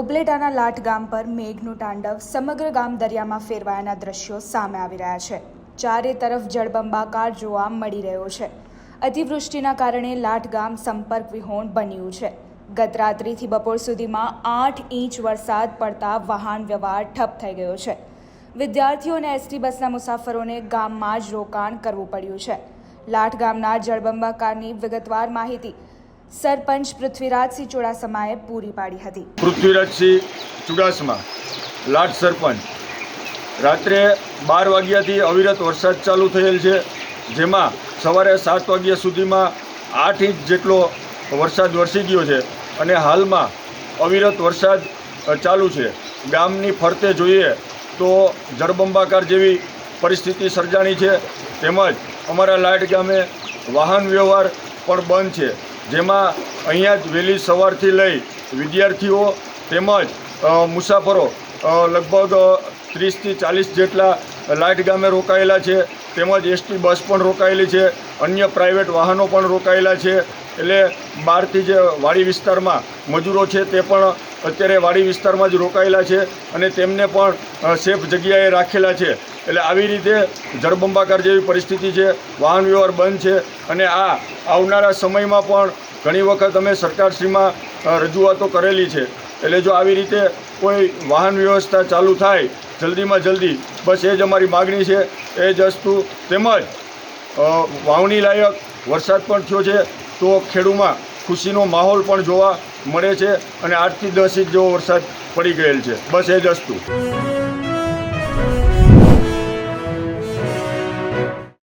ઉપલેટાના લાઠ ગામ પર મેઘનું તાંડવ સમગ્ર ગામ દરિયામાં ફેરવાયાના દ્રશ્યો સામે આવી રહ્યા છે. ચારે તરફ જળબંબાકાર જોવા મળી રહ્યો છે. અતિવૃષ્ટિના કારણે લાઠ ગામ સંપર્ક વિહોણ બન્યું છે. ગત રાત્રિથી બપોર સુધીમાં આઠ ઇંચ વરસાદ પડતા વાહન વ્યવહાર ઠપ થઈ ગયો છે. વિદ્યાર્થીઓ અને એસટી બસના મુસાફરોને ગામમાં જ રોકાણ કરવું પડ્યું છે. લાઠ ગામના જળબંબાકારની વિગતવાર માહિતી સરપંચ પૃથ્વીરાજસિંહ ચુડાસમાએ પૂરી પાડી હતી. પૃથ્વીરાજસિંહ ચુડાસમા, લાટ સરપંચ. રાત્રે બાર વાગ્યાથી અવિરત વરસાદ ચાલુ થયેલ છે, જેમાં સવારે સાત વાગ્યા સુધીમાં આઠ ઇંચ જેટલો વરસાદ વરસી ગયો છે અને હાલમાં અવિરત વરસાદ ચાલુ છે. ગામની ફરતે જોઈએ તો જળબંબાકાર જેવી પરિસ્થિતિ સર્જાણી છે, તેમજ અમારા લાટ ગામે વાહન વ્યવહાર પણ બંધ છે. જેમાં અહીંયા જ વહેલી સવારથી લઈ વિદ્યાર્થીઓ તેમજ મુસાફરો લગભગ ત્રીસથી ચાલીસ જેટલા લાઇટ ગામે રોકાયેલા છે, તેમજ એસટી બસ પણ રોકાયેલી છે, અન્ય પ્રાઇવેટ વાહનો પણ રોકાયેલા છે, એટલે બહારથી જે વાડી વિસ્તારમાં મજૂરો છે તે પણ અત્યારે વાડી વિસ્તારમાં જ રોકાયેલા છે અને તેમને પણ સેફ જગ્યાએ રાખેલા છે. એટલે આવી રીતે જળબંબાકાર જેવી પરિસ્થિતિ છે, વાહન વ્યવહાર બંધ છે અને આ આવનારા સમયમાં પણ ઘણી વખત અમે સરકારશ્રીમાં રજૂઆતો કરેલી છે. એટલે જો આવી રીતે કોઈ વાહન વ્યવસ્થા ચાલુ થાય, જલ્દીમાં જલ્દી, બસ એ જ અમારી માગણી છે, એ જ વસ્તુ તેમજ વાવણી લાયક વરસાદ પણ થયો છે, તો ખેડૂમાં ખુશીનો માહોલ પણ જોવા મળે છે અને આઠથી દસ ઇંચ જેવો વરસાદ પડી ગયેલ છે. બસ એ જ વસ્તુ.